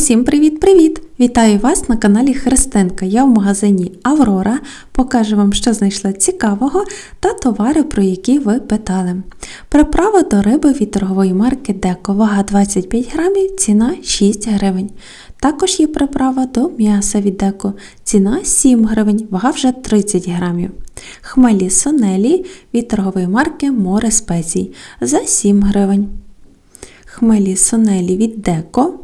Усім привіт-привіт! Вітаю вас на каналі Христинка. Я в магазині Аврора. Покажу вам, що знайшла цікавого та товари, про які ви питали. Приправа до риби від торгової марки Деко. Вага 25 грамів, ціна 6 гривень. Також є приправа до м'яса від Деко. Ціна 7 гривень, вага вже 30 грамів. Хмелі сонелі від торгової марки Море спецій за 7 гривень. Хмелі сонелі від Деко.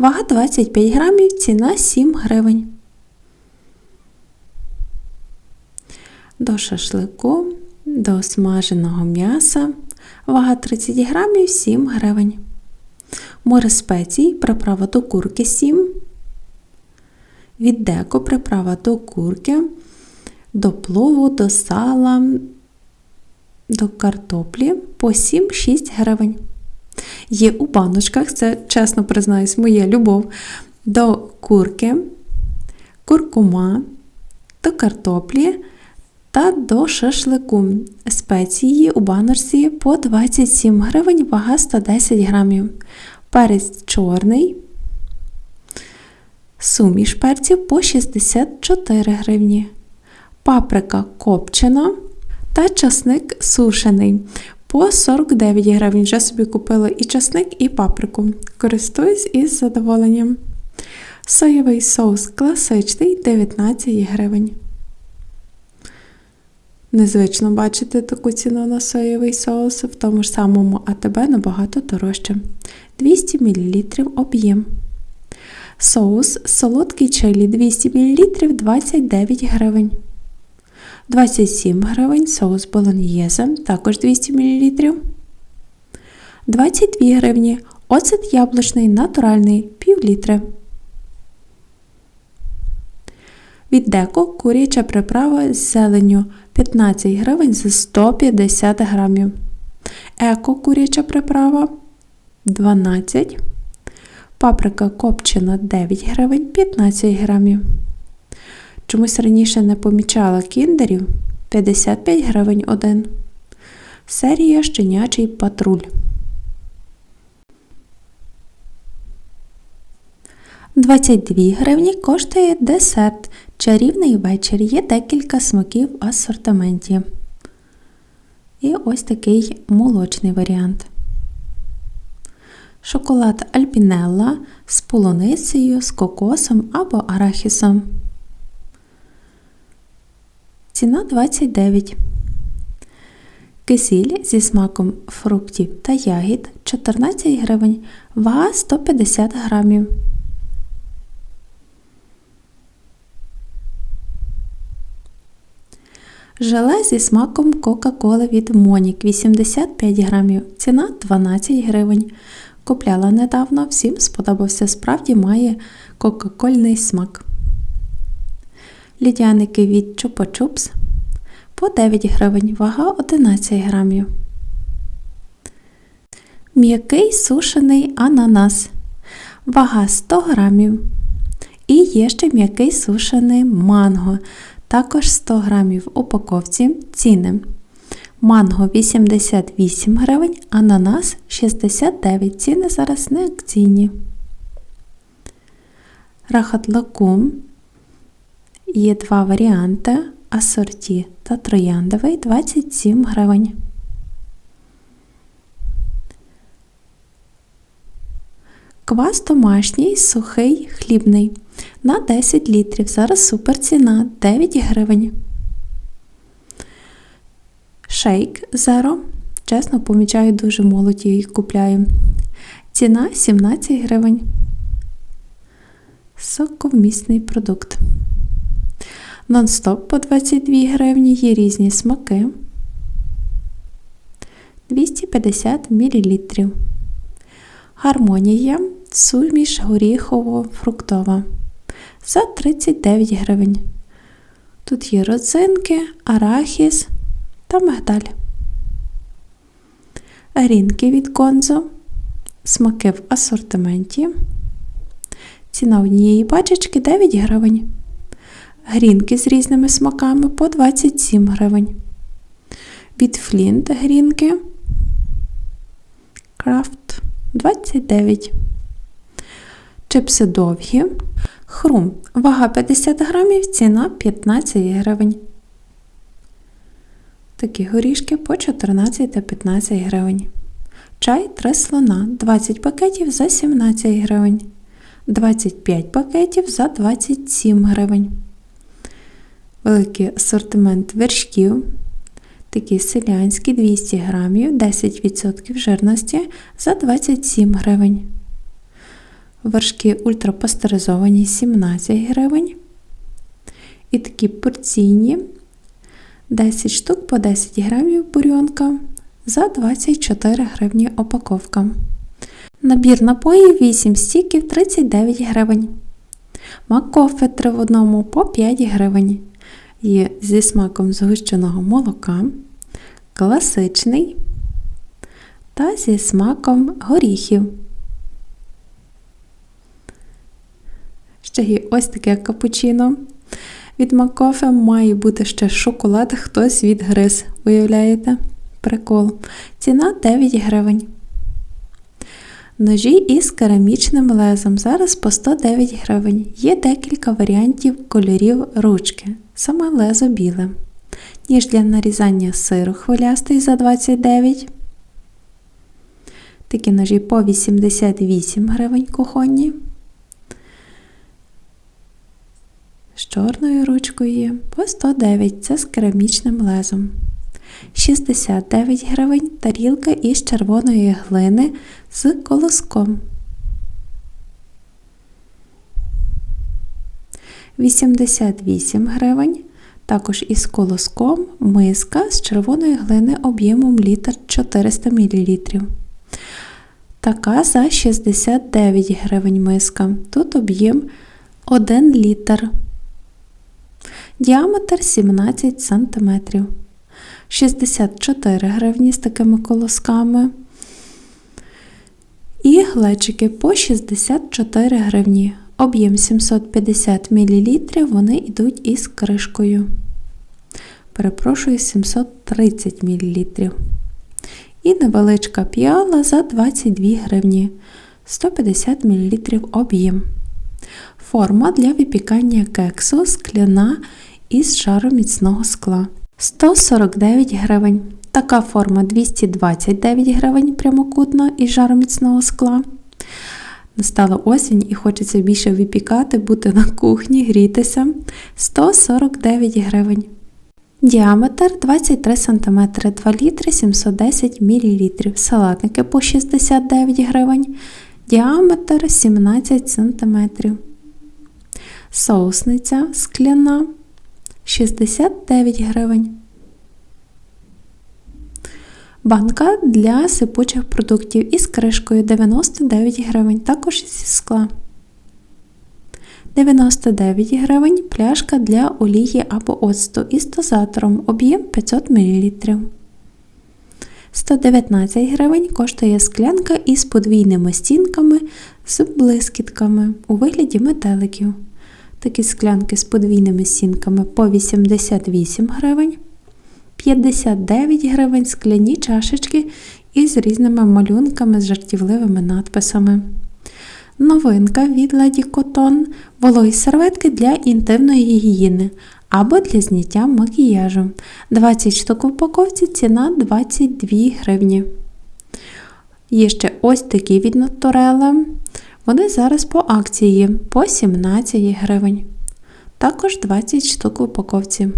Вага 25 грамів, ціна 7 гривень. До шашлику, до смаженого м'яса. Вага 30 грамів 7 гривень. Море спецій, приправа до курки 7. Від деко приправа до курки, до плову, до сала, до картоплі по 7-6 гривень. Є у баночках, це, чесно признаюсь, моя любов до курки, куркума, до картоплі та до шашлику. Спеції у баночці по 27 гривень, вага 110 грамів. Перець чорний, суміш перців по 64 гривні. Паприка копчена та часник сушений по 49 гривень. Вже собі купила і часник, і паприку. Користуюсь із задоволенням. Соєвий соус класичний 19 гривень. Незвично бачити таку ціну на соєвий соус в тому ж самому АТБ набагато дорожче. 200 мл об'єм. Соус солодкий чилі 200 мл 29 гривень. 27 гривень соус болоньєзе, також 200 мл. 22 гривні оцет яблучний натуральний пів літри. Від деко куряча приправа з зеленню 15 гривень за 150 грамів. Еко куряча приправа 12. Паприка копчена 9 гривень 15 грамів. Чомусь раніше не помічала кіндерів 55 гривень один. Серія щенячий патруль. 22 гривні коштує десерт. Чарівний вечір. Є декілька смаків в асортименті. І ось такий молочний варіант. Шоколад Альпінелла з полуницею, з кокосом або арахісом. Ціна 29. Кисіль зі смаком фруктів та ягід 14 гривень, вага 150 грамів. Желе зі смаком Кока-Коли від Монік 85 грамів. Ціна 12 гривень. Купляла недавно, всім сподобався. Справді має кока-кольний смак. Лідяники від Чупа-Чупс по 9 гривень, вага 11 грамів. М'який сушений ананас. Вага 100 грамів. І є ще м'який сушений манго. Також 100 грамів в упаковці ціни. Манго 88 гривень, ананас 69. Ціни зараз не акційні. Рахатлакум Є два варіанти асорті та трояндовий 27 гривень. Квас домашній, сухий, хлібний на 10 літрів. Зараз супер ціна 9 гривень. Шейк Зеро. Чесно, помічаю, дуже молоді їх купляю. Ціна 17 гривень. Соковмісний продукт. Нон-стоп по 22 гривні є різні смаки. 250 мл. Гармонія суміш горіхово-фруктова за 39 гривень. Тут є родзинки, арахіс та мигдаль. Рінки від Гонзо. Смаки в асортименті. Ціна однієї пачечки 9 гривень. Грінки з різними смаками по 27 гривень. Від Флінт грінки Крафт 29. чипси довгі, хрум, вага 50 грамів, ціна 15 гривень. Такі горішки по 14 та 15 гривень. Чай 3 слона 20 пакетів за 17 гривень. 25 пакетів за 27 гривень. Великий асортимент вершків. Такі селянські 200 грамів, 10% жирності за 27 гривень. Вершки ультрапастеризовані 17 гривень. І такі порційні 10 штук по 10 грамів бурьонка за 24 гривні упаковка. Набір напоїв 8 стіків 39 гривень. Макофе 3 в одному по 5 гривень. Є зі смаком згущеного молока, класичний та зі смаком горіхів. Ще є ось таке капучино. Від Макофе має бути ще шоколад, хтось відгриз. Уявляєте? Прикол. Ціна 9 гривень. Ножі із керамічним лезом. Зараз по 109 гривень. Є декілька варіантів кольорів ручки. Саме лезо біле. Ніж для нарізання сиру хвилястий за 29. Такі ножі по 88 гривень кухонні. З чорною ручкою по 109 це з керамічним лезом. 69 гривень тарілка із червоної глини з колоском. 88 гривень. Також із колоском миска з червоної глини об'ємом літр 400 мл. Така за 69 гривень миска. Тут об'єм 1 літр. Діаметр 17 см. 64 гривні з такими колосками. І глечики по 64 гривні. Об'єм 750 мл, вони йдуть із кришкою. Перепрошую, 730 мл. І невеличка піала за 22 гривні. 150 мл об'єм. Форма для випікання кексу скляна із жароміцного скла. 149 гривень. Така форма 229 гривень прямокутна із жароміцного скла. Настала осінь і хочеться більше випікати, бути на кухні, грітися. 149 гривень. Діаметр 23 см, 2 літри 710 мл. Салатники по 69 гривень. Діаметр 17 см. Соусниця скляна 69 гривень. Банка для сипучих продуктів із кришкою 99 гривень, також зі скла. 99 гривень пляшка для олії або оцту із дозатором об'єм 500 мл. 119 гривень коштує склянка із подвійними стінками з блискітками у вигляді метеликів. Такі склянки з подвійними стінками по 88 гривень. 59 гривень скляні чашечки із різними малюнками з жартівливими надписами. Новинка від Lady Cotton вологі серветки для інтимної гігієни або для зняття макіяжу. 20 штук в упаковці ціна 22 гривні. Є ще ось такі від Наторела. Вони зараз по акції по 17 гривень. Також 20 штук в упаковці.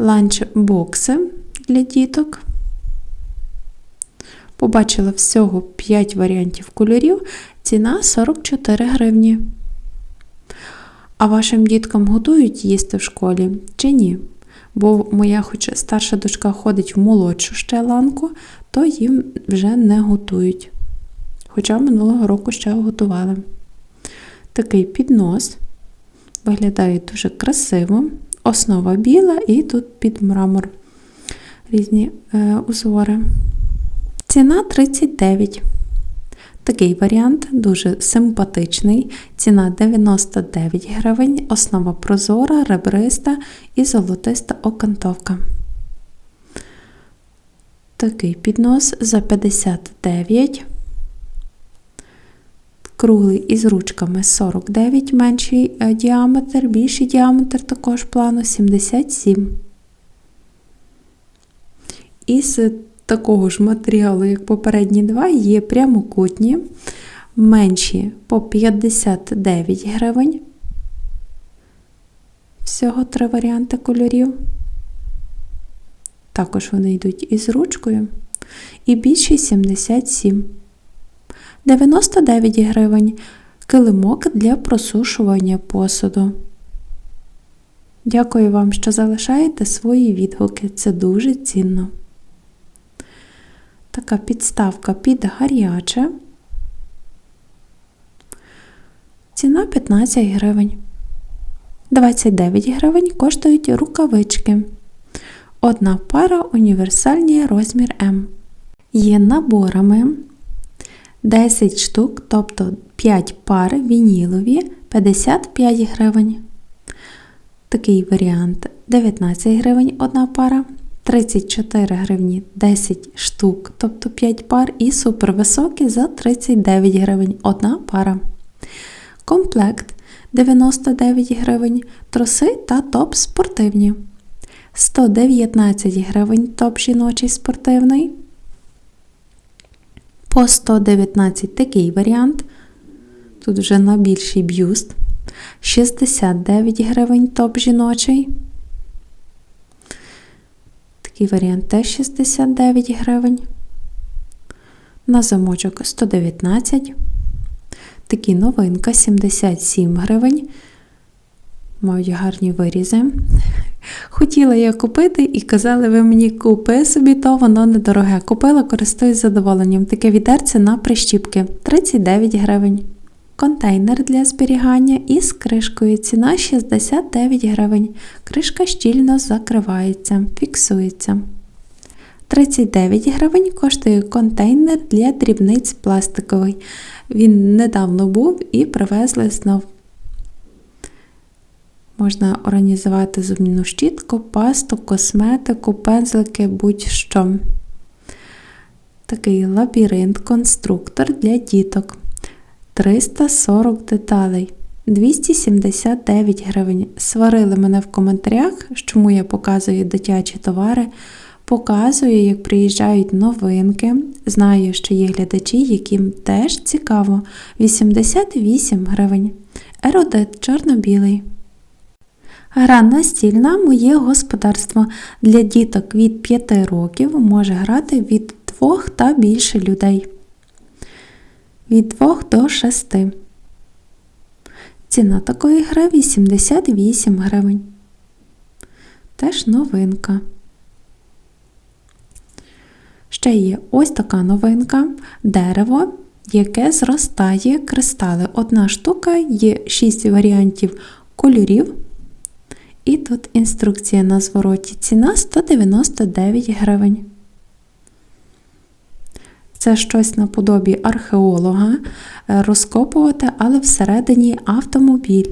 Ланчбокси для діток. Побачила всього 5 варіантів кольорів. Ціна 44 гривні. А вашим діткам готують їсти в школі чи ні? Бо моя, хоч старша дочка ходить в молодшу ще ланку, то їм вже не готують. Хоча минулого року ще готували. Такий піднос виглядає дуже красиво. Основа біла і тут під мрамор різні е, узори. Ціна 39. Такий варіант дуже симпатичний. Ціна 99 гривень, основа прозора, ребриста і золотиста окантовка. Такий піднос за 59. Круглий із ручками 49, менший е, діаметр, більший діаметр також плану 77. Із такого ж матеріалу, як попередні два, є прямокутні, менші по 59 гривень. Всього три варіанти кольорів. Також вони йдуть із ручкою. І більший 77. 99 гривень. Килимок для просушування посуду. Дякую вам, що залишаєте свої відгуки. Це дуже цінно. Така підставка під гаряче. Ціна 15 гривень. 29 гривень коштують рукавички. Одна пара універсальний розмір М. Є наборами 10 штук, тобто 5 пар вінілові 55 гривень. Такий варіант 19 гривень одна пара, 34 гривні 10 штук, тобто 5 пар, і супервисокі за 39 гривень одна пара. Комплект 99 гривень, троси та топ спортивні. 119 гривень топ жіночий спортивний. По 119 такий варіант. Тут вже на більший б'юст. 69 гривень топ жіночий. Такий варіант теж 69 гривень. На замочок 119. Такі новинка 77 гривень. Мають гарні вирізи. Хотіла я купити і казали, ви мені купи собі, то воно недороге. Купила, користуюсь задоволенням. Таке відерце на прищіпки 39 гривень. Контейнер для зберігання із кришкою. Ціна 69 гривень. Кришка щільно закривається, фіксується. 39 гривень коштує контейнер для дрібниць пластиковий. Він недавно був і привезли знов. Можна організувати зубну щітку, пасту, косметику, пензлики, будь-що. Такий лабіринт-конструктор для діток. 340 деталей. 279 гривень. Сварили мене в коментарях, чому я показую дитячі товари. Показую, як приїжджають новинки. Знаю, що є глядачі, яким теж цікаво. 88 гривень. Еродит чорно-білий. Гра настільна моє господарство. Для діток від 5 років може грати від 2 та більше людей. Від 2 до 6. Ціна такої гри 88 гривень. Теж новинка. Ще є ось така новинка дерево, яке зростає кристали. Одна штука, є 6 варіантів кольорів. І тут інструкція на звороті. Ціна 199 гривень. Це щось наподобі археолога е, розкопувати, але всередині автомобіль.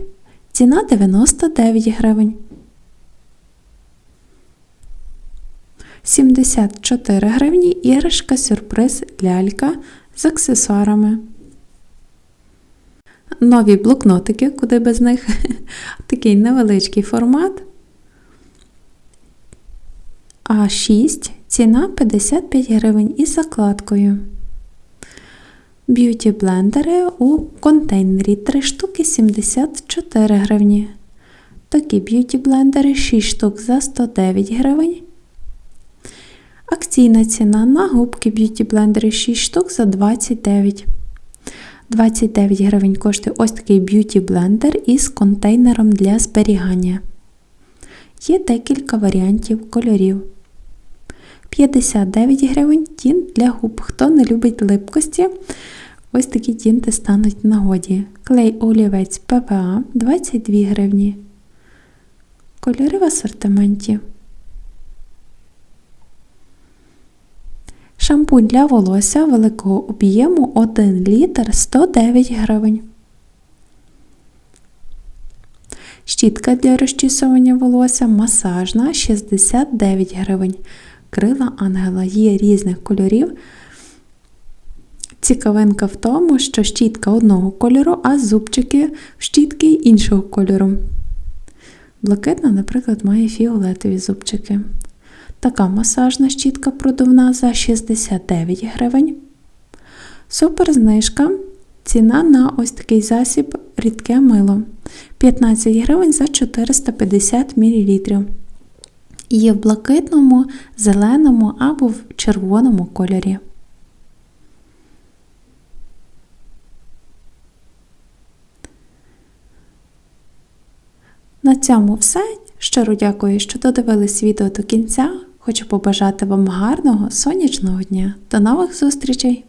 Ціна 99 гривень. 74 гривні іграшка сюрприз лялька з аксесуарами. Нові блокнотики, куди без них. Такий невеличкий формат. А6, ціна 55 гривень із закладкою. Б'юті блендери у контейнері 3 штуки 74 гривні. Такі б'юті блендери 6 штук за 109 гривень. Акційна ціна на губки б'юті блендери 6 штук за 29 29 гривень коштує ось такий б'юті блендер із контейнером для зберігання. Є декілька варіантів кольорів. 59 гривень тінт для губ. Хто не любить липкості, ось такі тінти стануть в нагоді. Клей олівець ПВА 22 гривні. Кольори в асортименті. Шампунь для волосся великого об'єму 1 літр 109 гривень. Щітка для розчісування волосся масажна 69 гривень. Крила ангела є різних кольорів. Цікавинка в тому, що щітка одного кольору, а зубчики щітки іншого кольору. Блакитна, наприклад, має фіолетові зубчики. Така масажна щітка продувна за 69 гривень. Супер знижка. Ціна на ось такий засіб рідке мило 15 гривень за 450 мл. Є в блакитному, зеленому або в червоному кольорі. На цьому все. Щиро дякую, що додивились відео до кінця. Хочу побажати вам гарного сонячного дня. До нових зустрічей!